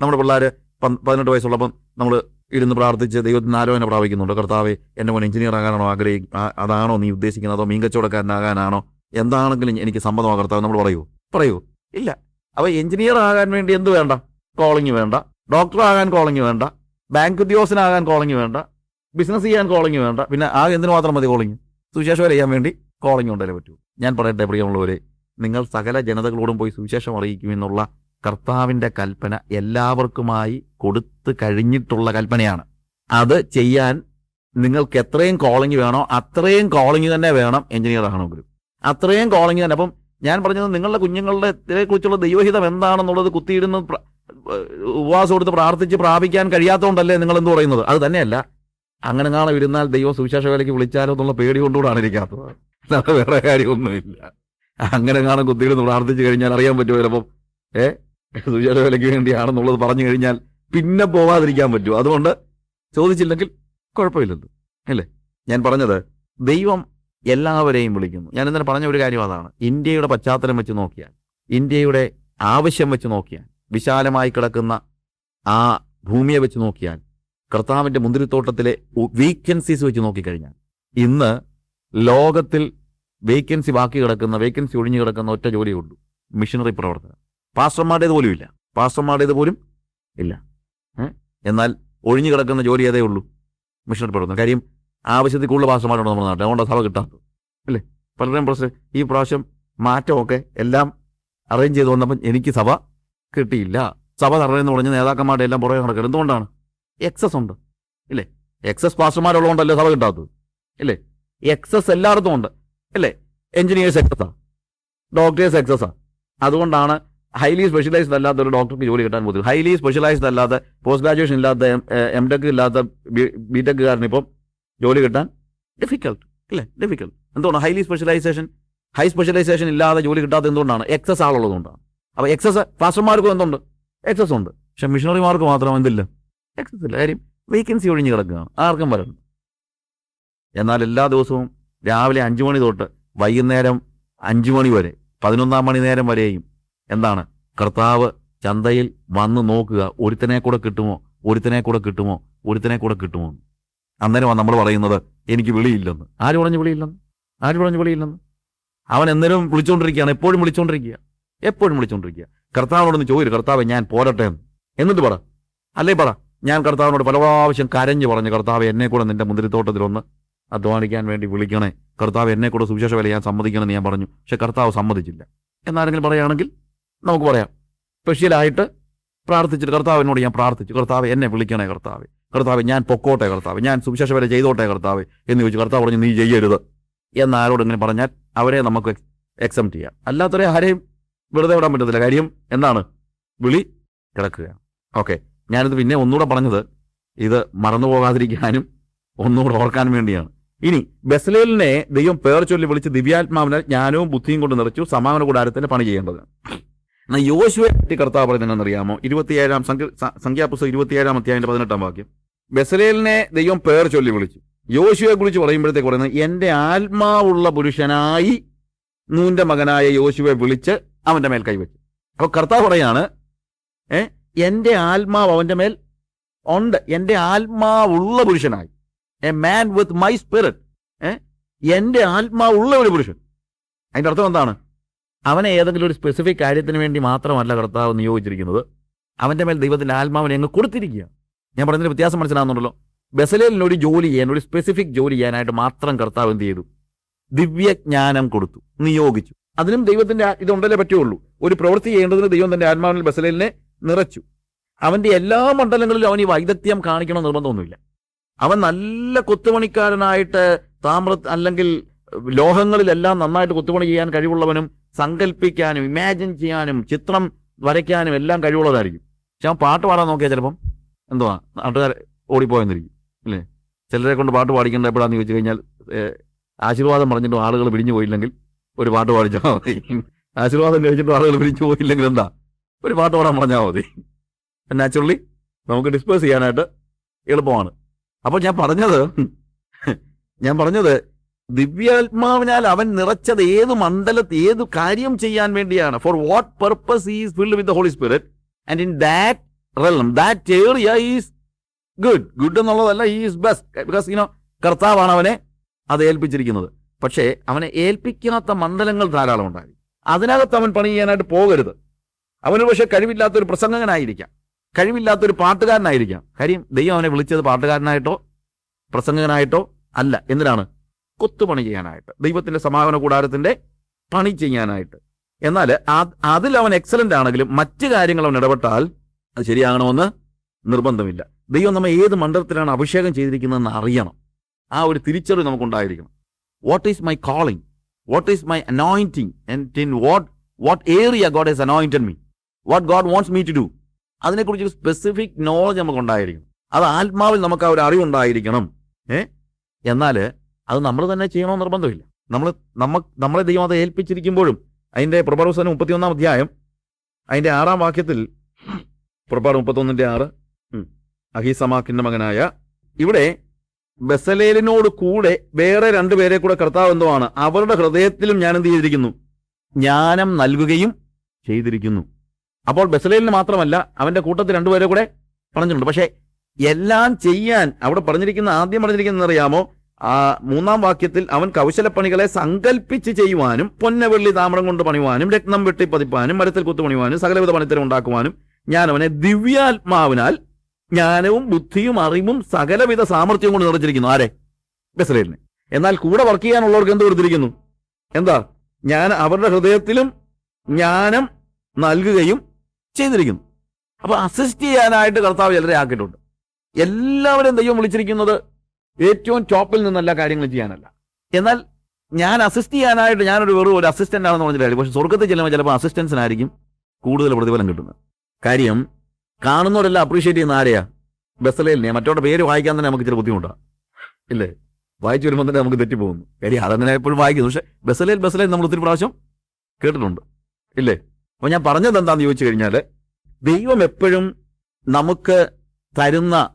നമ്മുടെ പിള്ളേർ പതിനെട്ട് വയസ്സുള്ളപ്പം നമ്മൾ ഇരുന്ന് പ്രാർത്ഥിച്ച് ദൈവത്തിന് ആലോചന പ്രാപിക്കുന്നുണ്ട്. കർത്താവെ എന്റെ മോൻ എഞ്ചിനീയർ ആകാനാണോ ആഗ്രഹി അതാണോ നീ ഉദ്ദേശിക്കുന്നത്? അതോ മീൻ കച്ചവടക്കാരനാകാനാണോ? എന്താണെങ്കിലും എനിക്ക് സമ്മതമാ കർത്താവ് നമ്മൾ പറയൂ. പറയൂ. ഇല്ല. അപ്പൊ എഞ്ചിനീയർ ആകാൻ വേണ്ടി എന്ത് വേണ്ട? കോളിംഗ് വേണ്ട. ഡോക്ടർ ആകാൻ കോളിംഗ് വേണ്ട. ബാങ്ക് ഉദ്യോഗസ്ഥനാകാൻ കോളിംഗ് വേണ്ട. ബിസിനസ് ചെയ്യാൻ കോളിംഗ് വേണ്ട. പിന്നെ ആ എന്തിനു മാത്രം മതി കോളിംഗ്? സുവിശേഷം അറിയാൻ വേണ്ടി കോളിംഗ് ഉണ്ടല്ലേ പറ്റൂ. ഞാൻ പറയട്ടെ പ്രിയമുള്ളവരെ നിങ്ങൾ സകല ജനതകളോടും പോയി സുവിശേഷം അറിയിക്കുമെന്നുള്ള കർത്താവിന്റെ കൽപ്പന എല്ലാവർക്കുമായി കൊടുത്തു കഴിഞ്ഞിട്ടുള്ള കൽപ്പനയാണ്. അത് ചെയ്യാൻ നിങ്ങൾക്ക് എത്രയും കോളിംഗ് വേണോ അത്രയും കോളിംഗ് തന്നെ വേണം എഞ്ചിനീയർ ആകണമെങ്കിലും. അത്രയും കോളിംഗ് തന്നെ. അപ്പം ഞാൻ പറഞ്ഞത് നിങ്ങളുടെ കുഞ്ഞുങ്ങളുടെ ഇതിനെക്കുറിച്ചുള്ള ദൈവഹിതം എന്താണെന്നുള്ളത് കുത്തിയിടുന്ന ഉപവാസം കൊടുത്ത് പ്രാർത്ഥിച്ച് പ്രാപിക്കാൻ കഴിയാത്തതുകൊണ്ടല്ലേ നിങ്ങൾ എന്ത് പറയുന്നത്? അത് തന്നെയല്ല. അങ്ങനെ നാളെ ഇരുന്നാൽ ദൈവം സുവിശേഷ വേലയ്ക്ക് വിളിച്ചാലോ എന്നുള്ള പേടി കൊണ്ടുകൂടാണ് ഇരിക്കാത്തത് അല്ലാതെ വേറെ കാര്യമൊന്നുമില്ല. അങ്ങനെ കാണാൻ കുത്തിയിരുന്ന് പ്രാർത്ഥിച്ചു കഴിഞ്ഞാൽ അറിയാൻ പറ്റുമോ ചിലപ്പം ഏ സുവിശേഷ വിലയ്ക്ക് വേണ്ടിയാണെന്നുള്ളത് പറഞ്ഞു കഴിഞ്ഞാൽ പിന്നെ പോവാതിരിക്കാൻ പറ്റൂ. അതുകൊണ്ട് ചോദിച്ചില്ലെങ്കിൽ കുഴപ്പമില്ലല്ലോ. അല്ലേ? ഞാൻ പറഞ്ഞത് ദൈവം എല്ലാവരെയും വിളിക്കുന്നു. ഞാൻ ഇന്നലെ പറഞ്ഞ ഒരു കാര്യം അതാണ്. ഇന്ത്യയുടെ പശ്ചാത്തലം വെച്ച് നോക്കിയാൽ ഇന്ത്യയുടെ ആവശ്യം വെച്ച് നോക്കിയാൽ വിശാലമായി കിടക്കുന്ന ആ ഭൂമിയെ വെച്ച് നോക്കിയാൽ കർത്താവിന്റെ മുന്തിരിത്തോട്ടത്തിലെ വേക്കൻസീസ് വെച്ച് നോക്കിക്കഴിഞ്ഞാൽ ഇന്ന് ലോകത്തിൽ വേക്കൻസി ബാക്കി കിടക്കുന്ന വേക്കൻസി ഒഴിഞ്ഞു കിടക്കുന്ന ഒറ്റ ജോലിയുള്ളൂ മിഷനറി പ്രവർത്തനം. പാസ്റ്റർമാരുടേത് പോലും ഇല്ല പാസ്റ്റർമാരുടേത് പോലും ഇല്ല. എന്നാൽ ഒഴിഞ്ഞു കിടക്കുന്ന ജോലി ഏതേ ഉള്ളൂ. മിഷനറി പ്രവർത്തനം. കാര്യം ആവശ്യത്തിൽ കൂടുതൽ പാസ്റ്റർമാരുണ്ട് നമ്മുടെ നാട്ടിൽ. അതുകൊണ്ട് സഭ കിട്ടാത്തത്. അല്ലേ? പലരുടെയും പ്രശ്നം ഈ പ്രാവശ്യം മാറ്റമൊക്കെ എല്ലാം അറേഞ്ച് ചെയ്ത് വന്നപ്പം എനിക്ക് സഭ കിട്ടിയില്ല. സഭ തറയെന്ന് പറഞ്ഞ് നേതാക്കന്മാരുടെ എല്ലാം പുറകെ നടക്കുന്നത് എന്തുകൊണ്ടാണ്? എക്സസ് ഉണ്ട്. ഇല്ലേ? എക്സസ് പാസ്റ്റർമാരുള്ളതുകൊണ്ടല്ലേ സഭ കിട്ടാത്തത്. ഇല്ലേ? എക്സസ് എല്ലായിടത്തും ഉണ്ട്. അല്ലേ എഞ്ചിനീയേഴ്സ് എക്സസാ ഡോക്ടേഴ്സ് എക്സസാ അതുകൊണ്ടാണ് ഹൈലി സ്പെഷ്യലൈസ്ഡ് അല്ലാത്ത ഒരു ഡോക്ടർക്ക് ജോലി കിട്ടാൻ ബുദ്ധിമുട്ട് ഹൈലി സ്പെഷ്യലൈസ്ഡ് അല്ലാത്ത പോസ്റ്റ് ഗ്രാജുവേഷൻ ഇല്ലാത്ത എം ടെക് ഇല്ലാത്ത ബി ടെക്കുകാരന് ഇപ്പം ജോലി കിട്ടാൻ ഡിഫിക്കൾട്ട് അല്ലേ? ഡിഫിക്കൾട്ട് എന്തുകൊണ്ടാണ് ഹൈലി സ്പെഷ്യലൈസേഷൻ ഹൈ സ്പെഷ്യലൈസേഷൻ ഇല്ലാതെ ജോലി കിട്ടാത്ത എന്തുകൊണ്ടാണ്? എക്സസ് ആളുള്ളതുകൊണ്ടാണ് അപ്പോൾ എക്സസ് പാസ്റ്റർമാർക്കും എന്തുണ്ട്? എക്സസ് ഉണ്ട്. പക്ഷെ മിഷണറിമാർക്ക് മാത്രം എന്തില്ല? എക്സസ് ഇല്ല. കാര്യം വേക്കൻസി ഒഴിഞ്ഞ് കിടക്കുകയാണ്. ആർക്കും വരണം എന്നാൽ എല്ലാ ദിവസവും രാവിലെ അഞ്ച് മണി തൊട്ട് വൈകുന്നേരം അഞ്ച് മണി വരെ പതിനൊന്നാം മണി നേരം വരെയും എന്താണ്? കർത്താവ് ചന്തയിൽ വന്ന് നോക്കുക ഒരുത്തനെ കൂടെ കിട്ടുമോ? ഒരുത്തനെ കൂടെ കിട്ടുമോ? ഒരുത്തനെ കൂടെ കിട്ടുമോ. അന്നേരമാണ് നമ്മൾ പറയുന്നത് എനിക്ക് വിളിയില്ലെന്ന്. ആര് പറഞ്ഞു വിളിയില്ലെന്ന്? ആര് പറഞ്ഞു വിളിയില്ലെന്ന്? അവൻ എന്നേരം വിളിച്ചുകൊണ്ടിരിക്കുകയാണ് എപ്പോഴും വിളിച്ചുകൊണ്ടിരിക്കുക എപ്പോഴും വിളിച്ചുകൊണ്ടിരിക്കുക കർത്താവിനോടൊന്ന് ചോദിച്ചു കർത്താവ് ഞാൻ പോരട്ടെ എന്ന്. എന്നിട്ട് പറ. അല്ലേ പറ. ഞാൻ കർത്താവിനോട് പല പ്രാവശ്യം കരഞ്ഞു പറഞ്ഞു കർത്താവ് എന്നെ കൂടെ നിന്റെ മുന്തിരിത്തോട്ടത്തിലൊന്ന് അധ്വാനിക്കാൻ വേണ്ടി വിളിക്കണേ. കർത്താവ് എന്നെ കൂടെ സുവിശേഷ വില ഞാൻ സമ്മതിക്കണമെന്ന് ഞാൻ പറഞ്ഞു. പക്ഷെ കർത്താവ് സമ്മതിച്ചില്ല. എന്നാരെങ്കിലും പറയുകയാണെങ്കിൽ നമുക്ക് പറയാം. സ്പെഷ്യലായിട്ട് പ്രാർത്ഥിച്ചിട്ട് കർത്താവിനോട് ഞാൻ പ്രാർത്ഥിച്ചു. കർത്താവ് എന്നെ വിളിക്കണേ കർത്താവ്. കർത്താവ് ഞാൻ പൊക്കോട്ടെ കർത്താവ്. ഞാൻ സുവിശേഷ വരെ ചെയ്തോട്ടെ കർത്താവ് എന്ന് ചോദിച്ചു കർത്താവ് പറഞ്ഞു നീ ചെയ്യരുത്. എന്ന് ആരോട് ഇങ്ങനെ പറഞ്ഞാൽ അവരെ നമുക്ക് എക്സെപ്റ്റ് ചെയ്യാം. അല്ലാത്തവരെ ആരെയും വെറുതെ വിടാൻ പറ്റത്തില്ല. കാര്യം എന്താണ്? വിളി കിടക്കുക ഓക്കെ. ഞാനിത് പിന്നെ ഒന്നുകൂടെ പറഞ്ഞത് ഇത് മറന്നു പോകാതിരിക്കാനും ഒന്നുകൂടെ ഓർക്കാൻ വേണ്ടിയാണ്. ഇനി ബസലേലിനെ ദൈവം പേർ ചൊല്ലി വിളിച്ച് ദിവ്യാത്മാവിനാൽ ജ്ഞാനവും ബുദ്ധിയും കൊണ്ട് നിറച്ചു സമാപന കൂടാരത്തിന്റെ പണി ചെയ്യേണ്ടത്. എന്നാൽ യോശുവെ പറ്റി കർത്താവ് പറയുന്നത് അറിയാമോ ഇരുപത്തിയേഴാം സംഖ്യ- സംഖ്യാപുസ്തകം ഇരുപത്തിയേഴാം അധ്യായന്റെ പതിനെട്ടാം വാക്യം. ബെസലേലിനെ ദൈവം പേർ ചൊല്ലി വിളിച്ചു. യോശുവെ കുറിച്ച് പറയുമ്പോഴത്തേക്ക് പറയുന്നത് എന്റെ ആത്മാവുള്ള പുരുഷനായി നൂന്റെ മകനായ യോശുവെ വിളിച്ച് അവന്റെ മേൽ കൈവച്ചു. അപ്പോൾ കർത്താവ് പറയാണ് ഏ എന്റെ ആത്മാവ് അവന്റെ മേൽ ഉണ്ട്. എന്റെ ആത്മാവുള്ള പുരുഷനായി. A man with my spirit uh എന്റെ ആത്മാവുള്ള ഒരു പുരുഷൻ. അതിന്റെ അർത്ഥം എന്താണ്? അവനെ ഏതെങ്കിലും ഒരു സ്പെസിഫിക് കാര്യത്തിന് വേണ്ടി മാത്രമല്ല കർത്താവ് നിയോഗിച്ചിരിക്കുന്നത്. അവന്റെ മേൽ ദൈവത്തിന്റെ ആത്മാവിനെ അങ്ങ് കൊടുത്തിരിക്കുക ഞാൻ പറഞ്ഞതിന് വ്യത്യാസം മനസ്സിലാകുന്നുണ്ടല്ലോ ബസലേലിനൊരു ജോലി ചെയ്യാൻ ഒരു സ്പെസിഫിക് ജോലി ചെയ്യാനായിട്ട് മാത്രം കർത്താവ് എന്ത് ചെയ്തു? ദിവ്യജ്ഞാനം കൊടുത്തു നിയോഗിച്ചു. അതിനും ദൈവത്തിന്റെ ഇതുണ്ടല്ലേ പറ്റുള്ളൂ. ഒരു പ്രവൃത്തി ചെയ്യേണ്ടതിന് ദൈവം തന്റെ ആത്മാവിനെ ബസലേലിനെ നിറച്ചു. അവന്റെ എല്ലാ മണ്ഡലങ്ങളിലും അവൻ ഈ വൈദഗ്ധ്യം കാണിക്കണം നിർബന്ധമൊന്നുമില്ല. അവൻ നല്ല കൊത്തുപണിക്കാരനായിട്ട് താമ്ര അല്ലെങ്കിൽ ലോഹങ്ങളിലെല്ലാം നന്നായിട്ട് കൊത്തുപണി ചെയ്യാൻ കഴിവുള്ളവനും സങ്കല്പിക്കാനും ഇമാജിൻ ചെയ്യാനും ചിത്രം വരയ്ക്കാനും എല്ലാം കഴിവുള്ളതായിരിക്കും. പക്ഷെ പാട്ട് പാടാൻ നോക്കിയാൽ ചിലപ്പം എന്തുവാ നാട്ടുകാർ ഓടിപ്പോയെന്നിരിക്കും അല്ലേ? ചിലരെ കൊണ്ട് പാട്ട് പാടിക്കേണ്ട എപ്പോഴാന്ന് ചോദിച്ചു കഴിഞ്ഞാൽ ആശീർവാദം പറഞ്ഞിട്ടും ആളുകൾ പിരിഞ്ഞു പോയില്ലെങ്കിൽ ഒരു പാട്ട് പാടിച്ചാൽ മതി. ആശീർവാദം കഴിച്ചിട്ട് ആളുകൾ പിരിഞ്ഞു പോയില്ലെങ്കിൽ എന്താ? ഒരു പാട്ട് പാടാൻ പറഞ്ഞാൽ മതി. നാച്ചുറലി നമുക്ക് ഡിസ്പേഴ്സ് ചെയ്യാനായിട്ട് എളുപ്പമാണ്. അപ്പോൾ ഞാൻ പറഞ്ഞത് ഞാൻ പറഞ്ഞത് ദിവ്യാത്മാവിനാൽ അവൻ നിറച്ചത് ഏത് മണ്ഡലത്തിൽ ഏത് കാര്യം ചെയ്യാൻ വേണ്ടിയാണ്? For what purpose is filled with holy spirit and in that realm that area is good good എന്നുള്ളതല്ല is best because you know കർത്താവാണ് അവനെ അത് ഏൽപ്പിച്ചിരിക്കുന്നത്. പക്ഷേ അവനെ ഏൽപ്പിക്കാത്ത മണ്ഡലങ്ങൾ ധാരാളം ഉണ്ടായി. അതിനകത്ത് അവൻ പണി ചെയ്യാനായിട്ട് പോകരുത്. അവന് പക്ഷേ കഴിവില്ലാത്തൊരു പ്രസംഗകനായിരിക്കാം. കഴിവില്ലാത്തൊരു പാട്ടുകാരനായിരിക്കാം. കാര്യം ദൈവം അവനെ വിളിച്ചത് പാട്ടുകാരനായിട്ടോ പ്രസംഗകനായിട്ടോ അല്ല. എന്തിനാണ്? കൊത്തുപണി ചെയ്യാനായിട്ട് ദൈവത്തിന്റെ സമാഗമന കൂടാരത്തിന്റെ പണി ചെയ്യാനായിട്ട്. എന്നാൽ അത് അതിൽ അവൻ എക്സലന്റ് ആണെങ്കിലും മറ്റു കാര്യങ്ങൾ അവൻ ഇടപെട്ടാൽ അത് ശരിയാകണമെന്ന് നിർബന്ധമില്ല. ദൈവം നമ്മൾ ഏത് മണ്ഡലത്തിലാണ് അഭിഷേകം ചെയ്തിരിക്കുന്നതെന്ന് അറിയണം. ആ ഒരു തിരിച്ചറിവ് നമുക്കുണ്ടായിരിക്കണം. What is my calling what is my anointing and in what what area God is anointed me what God wants me to do അതിനെക്കുറിച്ച് ഒരു സ്പെസിഫിക് നോളജ് നമുക്കുണ്ടായിരിക്കണം. അത് ആത്മാവിൽ നമുക്ക് ആ ഒരു അറിവുണ്ടായിരിക്കണം. ഏ? എന്നാൽ അത് നമ്മൾ തന്നെ ചെയ്യണമെന്ന് നിർബന്ധമില്ല. നമ്മൾ നമ്മ നമ്മളെ ദൈവം അത് ഏൽപ്പിച്ചിരിക്കുമ്പോഴും അതിന്റെ പ്രഭാവസനം മുപ്പത്തിയൊന്നാം അധ്യായം അതിന്റെ ആറാം വാക്യത്തിൽ പുറപ്പാട് മുപ്പത്തൊന്നിന്റെ ആറ് അഹീസമാക്കിന്റെ മകനായ ഇവിടെ ബസലേലിനോട് കൂടെ വേറെ രണ്ടുപേരെ കൂടെ കർത്താവ് എന്തുവാണ് അവരുടെ ഹൃദയത്തിലും ഞാൻ എന്ത് ചെയ്തിരിക്കുന്നു ജ്ഞാനം നൽകുകയും ചെയ്തിരിക്കുന്നു. അപ്പോൾ ബസലേലിന് മാത്രമല്ല അവന്റെ കൂട്ടത്തിൽ രണ്ടുപേരെ കൂടെ പറഞ്ഞിട്ടുണ്ട്. പക്ഷേ എല്ലാം ചെയ്യാൻ അവിടെ പറഞ്ഞിരിക്കുന്ന ആദ്യം പറഞ്ഞിരിക്കുന്നത് അറിയാമോ? ആ മൂന്നാം വാക്യത്തിൽ അവൻ കൗശലപ്പണികളെ സങ്കല്പിച്ച് ചെയ്യുവാനും പൊന്നവെള്ളി താമരം കൊണ്ട് പണിയുവാനും രക്തം വെട്ടി പതിപ്പാനും മരത്തിൽ കുത്തു പണിയുവാനും സകലവിധ പണിത്തരം ഉണ്ടാക്കുവാനും ഞാൻ അവനെ ദിവ്യാത്മാവിനാൽ ജ്ഞാനവും ബുദ്ധിയും അറിവും സകലവിധ സാമർഥ്യവും കൊണ്ട് നിറച്ചിരിക്കുന്നു ആരെ? ബസലേലിനെ. എന്നാൽ കൂടെ വർക്ക് ചെയ്യാനുള്ളവർക്ക് എന്ത് കൊടുത്തിരിക്കുന്നു? എന്താ? ഞാൻ അവരുടെ ഹൃദയത്തിലും ജ്ഞാനം നൽകുകയും ചെയ്തിരിക്കുന്നു. അപ്പൊ അസിസ്റ്റ് ചെയ്യാനായിട്ട് കർത്താവ് ചിലരെ ആക്കിയിട്ടുണ്ട്. എല്ലാവരും ദൈവം വിളിച്ചിരിക്കുന്നത് ഏറ്റവും ടോപ്പിൽ നിന്നല്ല കാര്യങ്ങൾ ചെയ്യാനല്ല. എന്നാൽ ഞാൻ അസിസ്റ്റ് ചെയ്യാനായിട്ട് ഞാനൊരു വെറും ഒരു അസിസ്റ്റന്റ് ആണെന്ന് പറഞ്ഞിട്ടില്ല പക്ഷെ സ്വർഗത്തിൽ ചെല്ലുമ്പോൾ ചിലപ്പോൾ അസിസ്റ്റൻസിനായിരിക്കും കൂടുതൽ പ്രതിഫലം കിട്ടുന്നത്. കാര്യം കാണുന്നവരെല്ലാം അപ്രീഷിയേറ്റ് ചെയ്യുന്ന ആരെയാ? ബസലേലിനെ മറ്റോടെ പേര് വായിക്കാൻ തന്നെ നമുക്ക് ഇച്ചിരി ബുദ്ധിമുട്ടാണ് ഇല്ലേ? വായിച്ചു വരുമ്പോൾ തന്നെ നമുക്ക് തെറ്റിപ്പോകുന്നു. കാര്യം അതങ്ങനെ എപ്പോഴും വായിക്കുന്നു. പക്ഷെ ബസലേൽ ബസലേൽ നമ്മൾ ഒത്തിരി പ്രാവശ്യം കേട്ടിട്ടുണ്ട്. ഇല്ലേ? അപ്പൊ ഞാൻ പറഞ്ഞത് എന്താണെന്ന് ചോദിച്ചു കഴിഞ്ഞാൽ ദൈവം എപ്പോഴും നമുക്ക് തരുന്ന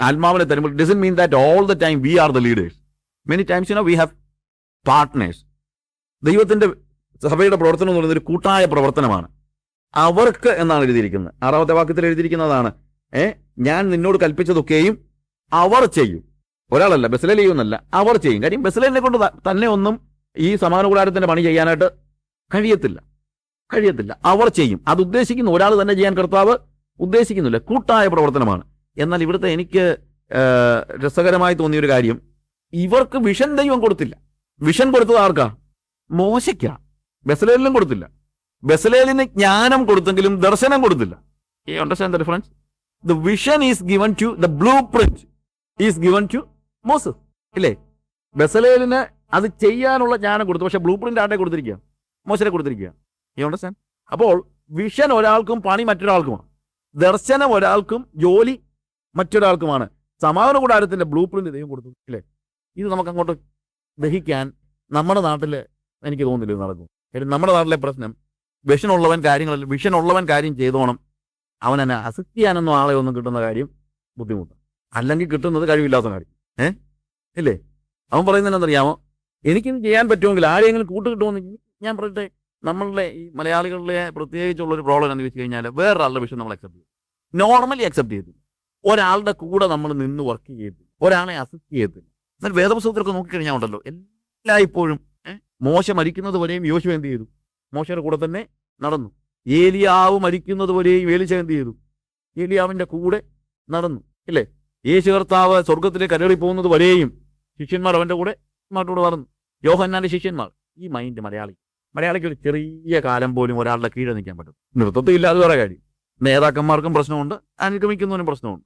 ആത്മാവിനെ തരുമ്പോൾ ഡിസൻ mean that all the time we are the leaders many times you know we have partners ദൈവത്തിന്റെ സഭയുടെ പ്രവർത്തനം എന്ന് പറയുന്നത് ഒരു കൂട്ടായ പ്രവർത്തനമാണ്. അവർക്ക് എന്നാണ് എഴുതിയിരിക്കുന്നത്. ആറാമത്തെ വാക്യത്തിൽ എഴുതിയിരിക്കുന്നതാണ് ഏ ഞാൻ നിന്നോട് കൽപ്പിച്ചതൊക്കെയും അവർ ചെയ്യും. ഒരാളല്ല ബസലേൽ ചെയ്യുന്നല്ല അവർ ചെയ്യും. കാര്യം ബസലേലിനെ കൊണ്ട് തന്നെ ഒന്നും ഈ സമാന കൂടാരത്തിന്റെ പണി ചെയ്യാനായിട്ട് കഴിയത്തില്ല. കഴിയത്തില്ല. അവർ ചെയ്യും. അത് ഉദ്ദേശിക്കുന്ന ഒരാൾ തന്നെ ചെയ്യാൻ കർത്താവ് ഉദ്ദേശിക്കുന്നില്ല. കൂട്ടായ പ്രവർത്തനമാണ്. എന്നാൽ ഇവിടുത്തെ എനിക്ക് രസകരമായി തോന്നിയൊരു കാര്യം. ഇവർക്ക് വിഷൻ ദൈവം കൊടുത്തില്ല. വിഷൻ കൊടുത്തത് ആർക്കാ? മോശയ്ക്കാ. ബസലേലിനും കൊടുത്തില്ല. ബസലേലിന് ജ്ഞാനം കൊടുത്തെങ്കിലും ദർശനം കൊടുത്തില്ല. ഈ understand the the vision is given to the blueprint is given to Moses ഇല്ലേ? ബസലേലിന് അത് ചെയ്യാനുള്ള ജ്ഞാനം കൊടുത്തു. പക്ഷെ ബ്ലൂ പ്രിന്റ് ആരുടെ കൊടുത്തിരിക്കുക? മോശനെ കൊടുത്തിരിക്കുക. ഈ അണ്ടർസ്റ്റാൻഡ് അപ്പോൾ വിഷൻ ഒരാൾക്കും പണി മറ്റൊരാൾക്കുമാണ്. ദർശനം ഒരാൾക്കും ജോലി മറ്റൊരാൾക്കുമാണ്. സമാധാന കൂടാരത്തിന്റെ ബ്ലൂ പ്രിന്റ് ദൈവം കൊടുത്തു അല്ലേ? ഇത് നമുക്ക് അങ്ങോട്ട് ദഹിക്കാൻ നമ്മുടെ നാട്ടിൽ എനിക്ക് തോന്നുന്നില്ല ഇത് നടക്കും. കാര്യം നമ്മുടെ നാട്ടിലെ പ്രശ്നം വിഷനുള്ളവൻ കാര്യങ്ങളിൽ വിഷൻ ഉള്ളവൻ കാര്യം ചെയ്തോണം. അവൻ എന്നെ അസിസ്റ്റ് ചെയ്യാനൊന്നും ആളെ ഒന്നും കിട്ടുന്ന കാര്യം ബുദ്ധിമുട്ടാണ്. അല്ലെങ്കിൽ കിട്ടുന്നത് കഴിവില്ലാത്ത കാര്യം. ഏ? ഇല്ലേ? അവൻ പറയുന്നത് എന്താണെന്നറിയാമോ? എനിക്കിത് ചെയ്യാൻ പറ്റുമെങ്കിൽ ആരെങ്കിലും കൂട്ട് കിട്ടുമെന്ന് ഞാൻ പറയട്ടെ. നമ്മളുടെ ഈ മലയാളികളിലെ പ്രത്യേകിച്ചുള്ള ഒരു പ്രോബ്ലം എന്ന് വെച്ച് കഴിഞ്ഞാൽ വേറൊരാളുടെ വിഷയം നമ്മൾ അക്സെപ്റ്റ് ചെയ്യും നോർമലി അക്സെപ്റ്റ് ചെയ്തില്ല ഒരാളുടെ കൂടെ നമ്മൾ നിന്ന് വർക്ക് ചെയ്യത്തില്ല. ഒരാളെ അസിസ്റ്റ് ചെയ്യത്തില്ല. എന്നാൽ വേദപുസ്തകത്തിലൊക്കെ നോക്കിക്കഴിഞ്ഞാൽ ഉണ്ടല്ലോ എല്ലായ്പ്പോഴും മോശ മരിക്കുന്നത് വരെയും യോശു എന്ത് ചെയ്തു? മോശയുടെ കൂടെ തന്നെ നടന്നു. ഏലിയാവ് മരിക്കുന്നത് വരെയും ഏലിച്ച എന്ത് ചെയ്തു? ഏലിയാവിന്റെ കൂടെ നടന്നു ഇല്ലേ? യേശു കർത്താവ് സ്വർഗത്തിലേക്ക് കരേറി പോകുന്നത് വരെയും ശിഷ്യന്മാർ അവന്റെ കൂടെ കൂടെ നടന്നു. യോഹന്നാന്റെ ശിഷ്യന്മാർ ഈ മൈൻഡ് മലയാളി. മലയാളിക്ക് ഒരു ചെറിയ കാലം പോലും ഒരാളുടെ കീഴെ നിൽക്കാൻ പറ്റും നൃത്തത്തിൽ ഇല്ലാതെ വേറെ കാര്യം. നേതാക്കന്മാർക്കും പ്രശ്നമുണ്ട് അനുഗമിക്കുന്നവനും പ്രശ്നമുണ്ട്.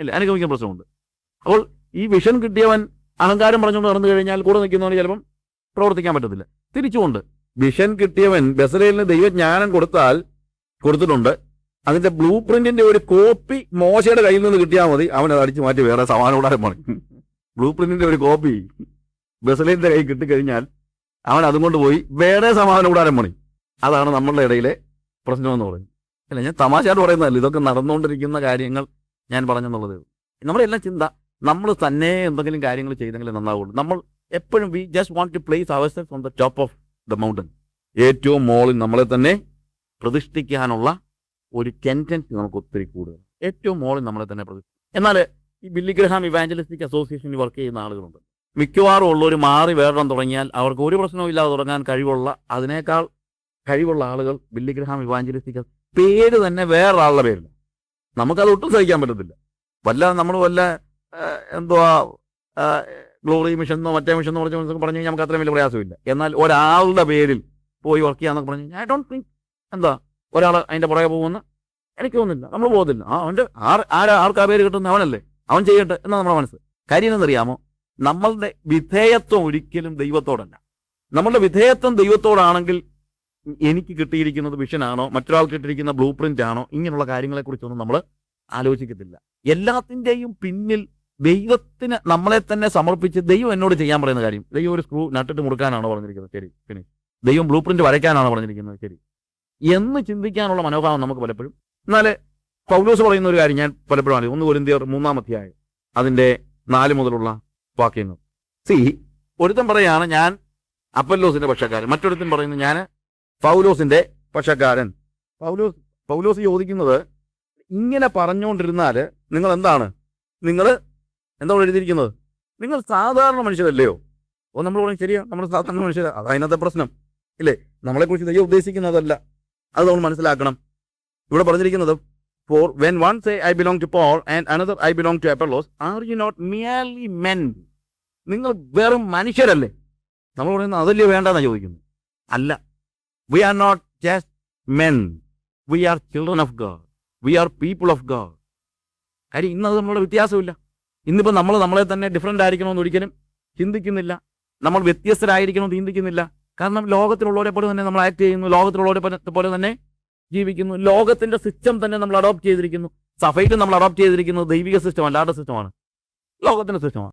ഇല്ല അനുഗമിക്കാൻ പ്രശ്നമുണ്ട്. അപ്പോൾ ഈ വിഷൻ കിട്ടിയവൻ അഹങ്കാരം പറഞ്ഞുകൊണ്ട് നടന്നു കഴിഞ്ഞാൽ കൂടെ നിൽക്കുന്നവന് ചിലപ്പം പ്രവർത്തിക്കാൻ പറ്റത്തില്ല. തിരിച്ചുകൊണ്ട് വിഷൻ കിട്ടിയവൻ ബസലേലിന് ദൈവജ്ഞാനം കൊടുത്താൽ കൊടുത്തിട്ടുണ്ട്. അതിന്റെ ബ്ലൂ പ്രിന്റിന്റെ ഒരു കോപ്പി മോശയുടെ കയ്യിൽ നിന്ന് കിട്ടിയാൽ മതി. അവൻ അത് അടിച്ചു മാറ്റി വേറെ സമാനോടാരം പറഞ്ഞു ബ്ലൂ പ്രിന്റിന്റെ ഒരു കോപ്പി ബസലേലിന്റെ കയ്യിൽ കിട്ടിക്കഴിഞ്ഞാൽ അവൻ അതും കൊണ്ട് പോയി വേറെ സമാധാനകൂടാരം പണി അതാണ് നമ്മളുടെ ഇടയിലെ പ്രശ്നമെന്ന് പറയുന്നത്. അല്ല? ഞാൻ തമാശയായിട്ട് പറയുന്നതല്ല. ഇതൊക്കെ നടന്നുകൊണ്ടിരിക്കുന്ന കാര്യങ്ങൾ ഞാൻ പറഞ്ഞെന്നുള്ളത് നമ്മളെല്ലാം ചിന്ത നമ്മൾ തന്നെ എന്തെങ്കിലും കാര്യങ്ങൾ ചെയ്തെങ്കിൽ നന്നാവുള്ളൂ. നമ്മൾ എപ്പോഴും we just want to place ourself on the top of the mountain ഏറ്റവും മോളിൽ നമ്മളെ തന്നെ പ്രതിഷ്ഠിക്കാനുള്ള ഒരു ടെൻഡൻസി നമുക്ക് ഒത്തിരി കൂടുതൽ. ഏറ്റവും മോളിൽ നമ്മളെ തന്നെ പ്രതിഷ്ഠിക്കും എന്നാൽ ഈ ബില്ലിഗ്രഹാം ഇവാഞ്ചലിസ്റ്റിക് അസോസിയേഷനിൽ വർക്ക് ചെയ്യുന്ന ആളുകളുണ്ട്. മിക്കവാറും ഉള്ളവർ മാറി വേറെണ്ണം തുടങ്ങിയാൽ അവർക്ക് ഒരു പ്രശ്നവും ഇല്ലാതെ തുടങ്ങാൻ കഴിവുള്ള അതിനേക്കാൾ കഴിവുള്ള ആളുകൾ ബില്ലിഗ്രഹാം ഇവാഞ്ചലിസ്റ്റിക് പേര് തന്നെ വേറൊരാളുടെ പേരില്ല നമുക്കത് ഒട്ടും സഹിക്കാൻ പറ്റത്തില്ല. വല്ല നമ്മൾ വല്ല എന്തുവാ ഗ്ലോറി മിഷൻ എന്നോ മറ്റേ മിഷൻ എന്നോ പറഞ്ഞ് പറഞ്ഞു കഴിഞ്ഞാൽ നമുക്ക് അത്രയും വലിയ പ്രയാസമില്ല. എന്നാൽ ഒരാളുടെ പേരിൽ പോയി വർക്ക് ചെയ്യാന്നൊക്കെ പറഞ്ഞു ഐ ഡോണ്ട് തിങ്ക് എന്താ ഒരാൾ അതിന്റെ പുറകെ പോകുമെന്ന് എനിക്ക് തോന്നുന്നില്ല. നമ്മൾ പോകത്തില്ല. ആ അവന്റെ ആർ ആരാ ആർക്കാ പേര് കിട്ടുന്ന അവനല്ലേ. അവൻ ചെയ്യട്ടെ എന്നാ നമ്മുടെ മനസ്സ്. കാര്യം എന്നറിയാമോ നമ്മളുടെ വിധേയത്വം ഒരിക്കലും ദൈവത്തോടല്ല. നമ്മളുടെ വിധേയത്വം ദൈവത്തോടാണെങ്കിൽ എനിക്ക് കിട്ടിയിരിക്കുന്നത് വിഷനാണോ മറ്റൊരാൾക്ക് കിട്ടിയിരിക്കുന്ന ബ്ലൂ പ്രിന്റ് ആണോ? ഇങ്ങനെയുള്ള കാര്യങ്ങളെക്കുറിച്ചൊന്നും നമ്മൾ ആലോചിക്കത്തില്ല. എല്ലാത്തിന്റെയും പിന്നിൽ ദൈവത്തിന് നമ്മളെ തന്നെ സമർപ്പിച്ച് ദൈവം എന്നോട് ചെയ്യാൻ പറയുന്ന കാര്യം. ദൈവം ഒരു സ്ക്രൂ നട്ടിട്ട് മുറുക്കാനാണോ പറഞ്ഞിരിക്കുന്നത്? ശരി പിന്നെ ദൈവം ബ്ലൂ പ്രിന്റ് വരയ്ക്കാനാണോ പറഞ്ഞിരിക്കുന്നത്? ശരി. എന്ന് ചിന്തിക്കാനുള്ള മനോഭാവം നമുക്ക് പലപ്പോഴും. എന്നാൽ പൗലോസ് പറയുന്ന ഒരു കാര്യം ഞാൻ പലപ്പോഴും അറിയും. ഒന്ന് മൂന്നാം അധ്യായം അതിന്റെ നാല് മുതലുള്ള വാക്യങ്ങൾ. സി ഒരുത്തൻ പറയാണ് ഞാൻ അപ്പല്ലോസിന്റെ പക്ഷക്കാരൻ. മറ്റൊരുത്തൻ പറയുന്നത് ഞാൻ പൗലോസിന്റെ പക്ഷക്കാരൻ. പൗലോസ് പൗലോസ് ചോദിക്കുന്നത് ഇങ്ങനെ പറഞ്ഞുകൊണ്ടിരുന്നാൽ നിങ്ങൾ എന്താണ് നിങ്ങൾ എന്താണ് എഴുതിയിരിക്കുന്നത്? നിങ്ങൾ സാധാരണ മനുഷ്യരല്ലയോ? ഓ നമ്മൾ പറയും ശരിയാ നമ്മൾ സാധാരണ മനുഷ്യർ അത് അതിനകത്തെ പ്രശ്നം. ഇല്ലേ? നമ്മളെക്കുറിച്ച് ദൈവം ഉദ്ദേശിക്കുന്നതല്ല. അത് നമ്മൾ മനസ്സിലാക്കണം. ഇവിടെ പറഞ്ഞിരിക്കുന്നത് for when one say I belong to Paul and another I belong to Apollos are you not merely men നിങ്ങൾ വെറും മനുഷ്യരല്ലേ? നമ്മൾ പറയുന്നത് അതല്ലേ വേണ്ടെന്നാണ് ചോദിക്കുന്നത്? അല്ല. We are not just men We are children of God. We are people of God കാര്യം ഇന്നത് നമ്മളുടെ വ്യത്യാസമില്ല. ഇന്നിപ്പോൾ നമ്മൾ നമ്മളെ തന്നെ ഡിഫറെന്റ് ആയിരിക്കണമെന്ന് ഒരിക്കലും ചിന്തിക്കുന്നില്ല. നമ്മൾ വ്യത്യസ്തരായിരിക്കണമെന്ന് ചിന്തിക്കുന്നില്ല. കാരണം ലോകത്തിലുള്ളവരെ പോലെ തന്നെ നമ്മൾ ആക്ട് ചെയ്യുന്നു. ലോകത്തിലുള്ളവരെ പോലെ- തന്നെ ജീവിക്കുന്നു. ലോകത്തിന്റെ സിസ്റ്റം തന്നെ നമ്മൾ അഡോപ്റ്റ് ചെയ്തിരിക്കുന്നു. സഫയിലും നമ്മൾ അഡോപ്റ്റ് ചെയ്തിരിക്കുന്നത് ദൈവിക സിസ്റ്റം അല്ലാത്ത സിസ്റ്റമാണ് ലോകത്തിന്റെ സിസ്റ്റമാണ്